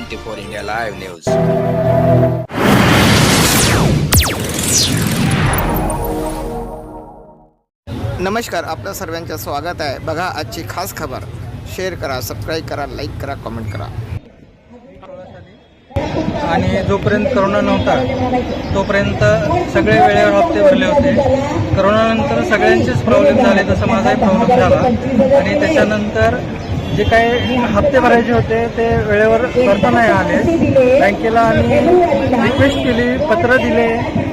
Twenty four India live news. नमस्कार आपल्या सर्वांचं स्वागत आहे. बघा आजची खास खबर. शेअर करा सबस्क्राईब करा लाईक करा कमेंट करा. आणि जोपर्यंत करोना नव्हता तोपर्यंत सगळे वेळेवर हप्ते भरले होते. करोनानंतर सगळ्यांचेच प्रॉब्लेम झाले तसं माझाही प्रॉब्लेम झाला. आणि त्याच्यानंतर जे काही हप्ते भरायचे होते ते वेळेवर भरता नाही आले. बँकेला आम्ही रिक्वेस्ट केली पत्र दिले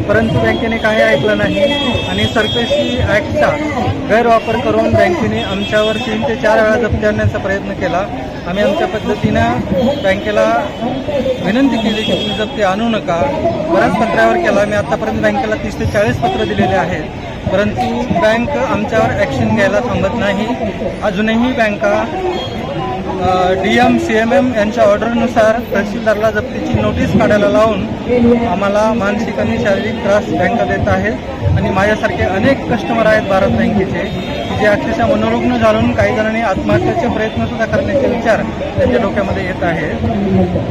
परंतु बँकेने काही ऐकलं नाही. आणि सरकारशी ॲक्टचा गैरवापर करून बँकेने आमच्यावर तीन ते चार वेळा जप्ती आणण्याचा प्रयत्न केला. आम्ही आमच्या पद्धतीनं बँकेला विनंती केली की तुम्ही जप्ती आणू नका. बऱ्याच पत्रावर केला. मी आतापर्यंत बँकेला तीस ते चाळीस पत्र दिलेले आहेत. परंतु बँक आमच्यावर ॲक्शन घ्यायला थांबत नाही. अजूनही बँका D M C M M यांच्या ऑर्डरनुसार तहसीलदारला जप्तीची नोटीस काढायला लावून आम्हाला मानसिक आणि शारीरिक त्रास बँका देत आहेत आणि माझ्यासारखे अनेक कस्टमर आहेत भारत बँकेचे. जे अक्षरशः मनोरुग्ण झालून काही जणांनी आत्महत्येचे प्रयत्न सुद्धा करण्याचे विचार त्यांच्या डोक्यामध्ये येत आहे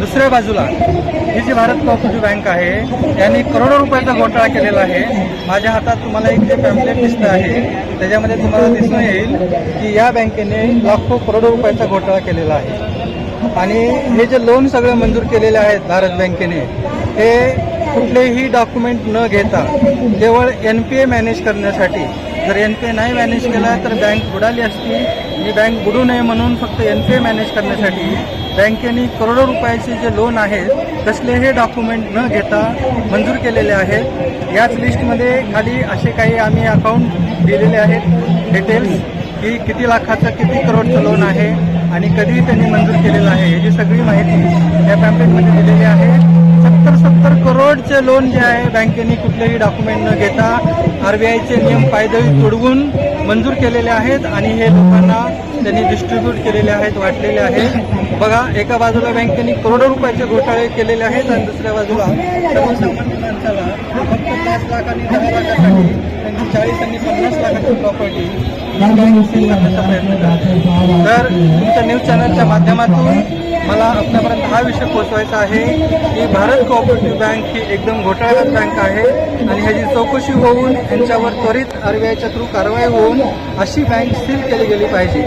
दुसऱ्या बाजूला ही जी भारत कोऑपरेटिव्ह बँक आहे यांनी करोडो रुपयाचा घोटाळा केलेला आहे. माझ्या हातात तुम्हाला एक जे पॅम्पलेट दिसतं आहे त्याच्यामध्ये तुम्हाला दिसून येईल की या बँकेने लाखो करोडो रुपयाचा घोटाळा केलेला आहे. आणि हे जे लोन सगळे मंजूर केलेले आहेत भारत बँकेने हे कुठलेही डॉक्युमेंट न घेता केवळ एन पी ए मॅनेज करण्यासाठी जर एन पी ए नाही मॅनेज केला तर बँक बुडाली असती. आणि बँक बुडू नये म्हणून फक्त एन पी ए मॅनेज करण्यासाठी बँकेने करोडो रुपयाचे जे लोन आहेत तसले हे डॉक्युमेंट न घेता मंजूर केलेले आहेत. याच लिस्टमध्ये खाली असे काही आम्ही अकाउंट दिलेले आहेत. डिटेल्स की किती लाखाचं किती करोडचं लोन आहे आणि कधी त्यांनी मंजूर केलेलं आहे. याची सगळी माहिती या पॅम्पलेटमध्ये दिलेली आहे. सत्तर सत्तर करोडचे लोन जे आहे बँकेने कुठलेही डॉक्युमेंट न घेता आरबीआयचे नियम पायदळी तोडवून मंजूर केलेले आहेत आणि हे लोकांना त्यांनी डिस्ट्रीब्यूट केलेले आहेत वाटलेले आहेत बघा एका बाजूला बँकेने करोडो रुपयाचे घोटाळे केलेले आहेत आणि दुसऱ्या बाजूला सर्वसामान्य माणसाला पाच लाख आणि दहा लाखासाठी त्यांची चाळीस आणि पन्नास लाखाची प्रॉपर्टी करण्याचा प्रयत्न करते तर तुमच्या न्यूज चॅनलच्या माध्यमातून मला आपल्यापर्यंत हा विषय पोहोचवायचा आहे की भारत कोऑपरेटिव्ह बँक ही एकदम घोटाळ्यात बँक आहे आणि ह्याची चौकशी होऊन यांच्यावर त्वरित आर बी आयच्या थ्रू कारवाई होऊन अशी बँक सील केली गेली पाहिजे.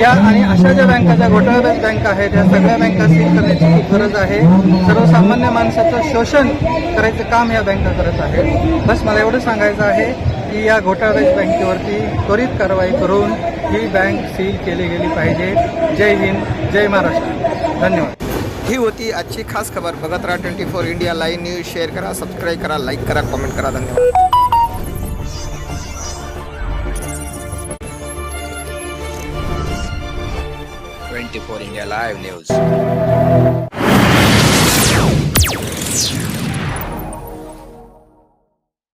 या आणि अशा ज्या बँका ज्या घोटाळ्यात बँका आहेत या सगळ्या बँका सील करण्याची खूप गरज आहे. सर्वसामान्य माणसाचं शोषण करायचं काम या बँका करत आहेत. बस मला एवढं सांगायचं आहे की या घोटाळ्यात बँकेवरती त्वरित कारवाई करून ही बँक सील केली गेली पाहिजे. जय हिंद जय महाराष्ट्र. धन्यवाद. ही होती आजची खास खबर. बघत राहा twenty four India live news. Share करा सबस्क्राईब करा लाईक करा कमेंट करा. धन्यवाद. Twenty four India live news